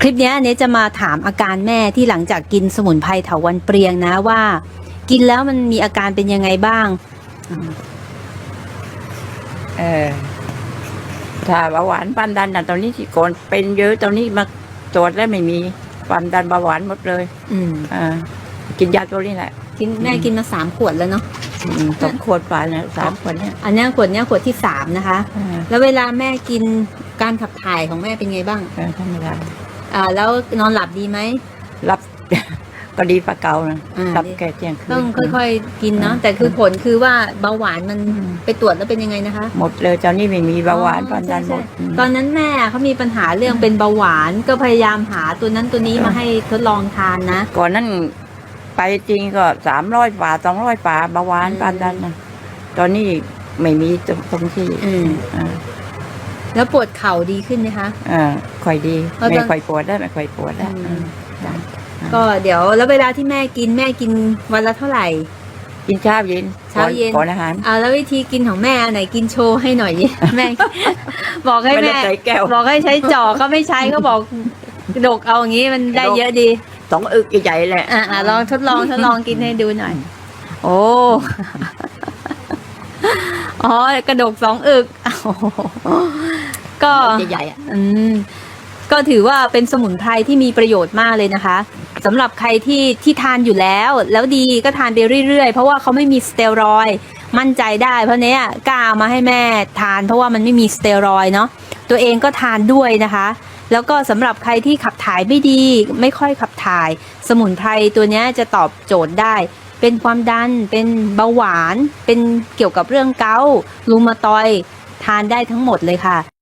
คลิปเนี้ยเนจะมาถามอาการแม่ที่หลังจากกินสมุนไพรเถาวันเปรียงนะว่า กินแล้วมันมีอาการเป็นยังไงบ้าง เออถ้าเบาหวานความดันน่ะตอนนี้ที่ก่อนเป็นเยอะตอนนี้มาตรวจแล้วไม่มีความดันเบาหวานหมดเลยอืมอ่ากินยาตัวนี้แหละกินแม่กินมาสามขวดแล้วเนาะอืมสองขวดฝาเนี่ยสามขวดเนี่ยอันเนี้ยขวดเนี้ยขวดที่สามนะคะ อ่าแล้วเวลาแม่กินการขับถ่ายของแม่เป็นไงบ้าง เออธรรมดา อ่าแล้วนอนหลับดีไหม รับ ก็ดีปะเก่านะอ่ารับแก่เที่ยงคืน ต้องค่อยๆกินเนาะแต่คือผลคือว่าเบาหวานมันไปตรวจแล้วเป็นยังไงนะคะหมดเลยตอนนี้ไม่มีเบาหวานอ๋อความดันหมดใช่ใช่ตอนนั้นแม่เขามีปัญหาเรื่องเป็นเบาหวานก็พยายามหาตัวนั้นตัวนี้มาให้ทดลองทานนะ ก่อนนั้นไปจริงก็สามร้อยฝาสองร้อยฝาเบาหวานอืม ความดันนะตอนนี้ไม่มีตรงตรงที่อืม อ่า แล้วปวดเข่าดีขึ้นไหมคะ อ่าค่อยดีเพราะไม่ตอนค่อยปวดได้ไม่ค่อยปวดได้อืมอ่าก็เดี๋ยวแล้วเวลาที่แม่กินแม่กินวันละเท่าไหร่ กินเช้าเย็นเช้าเย็น ก่อนอาหารอ่าแล้ววิธีกินของแม่อันไหนกินโชว์ให้หน่อยดิ แม่ บอกให้ไม่ได้แม่ ใส่แก้วบอกให้ใช้จอกก็ไม่ใช้ก็บอกดกเอาอย่างนี้มันได้เยอะดี สองอึกใหญ่ๆแหละอะอะลองทดลองทดลองกินให้ดูหน่อย โอ้ อ๋อกระดกสองอึกโอ้โห ก็ ใหญ่ๆอะ อืมก็ถือว่าเป็นสมุนไพรที่มีประโยชน์มากเลยนะคะสำหรับใครที่ที่ทานอยู่แล้ว แล้วดีก็ทานไปเรื่อยๆ เพราะว่าเขาไม่มีสเตียรอยด์มั่นใจได้เพราะเนี้ยกล้าเอามาให้แม่ทาน เพราะว่ามันไม่มีสเตียรอยด์เนาะตัวเองก็ทานด้วยนะคะ แล้วก็สำหรับใครที่ขับถ่ายไม่ดี ไม่ค่อยขับถ่าย สมุนไพรตัวเนี้ยจะตอบโจทย์ได้ เป็นความดันเป็นเบาหวาน เป็นเกี่ยวกับเรื่องเกาต์รูมาตอยด์ทานได้ทั้งหมดเลยค่ะ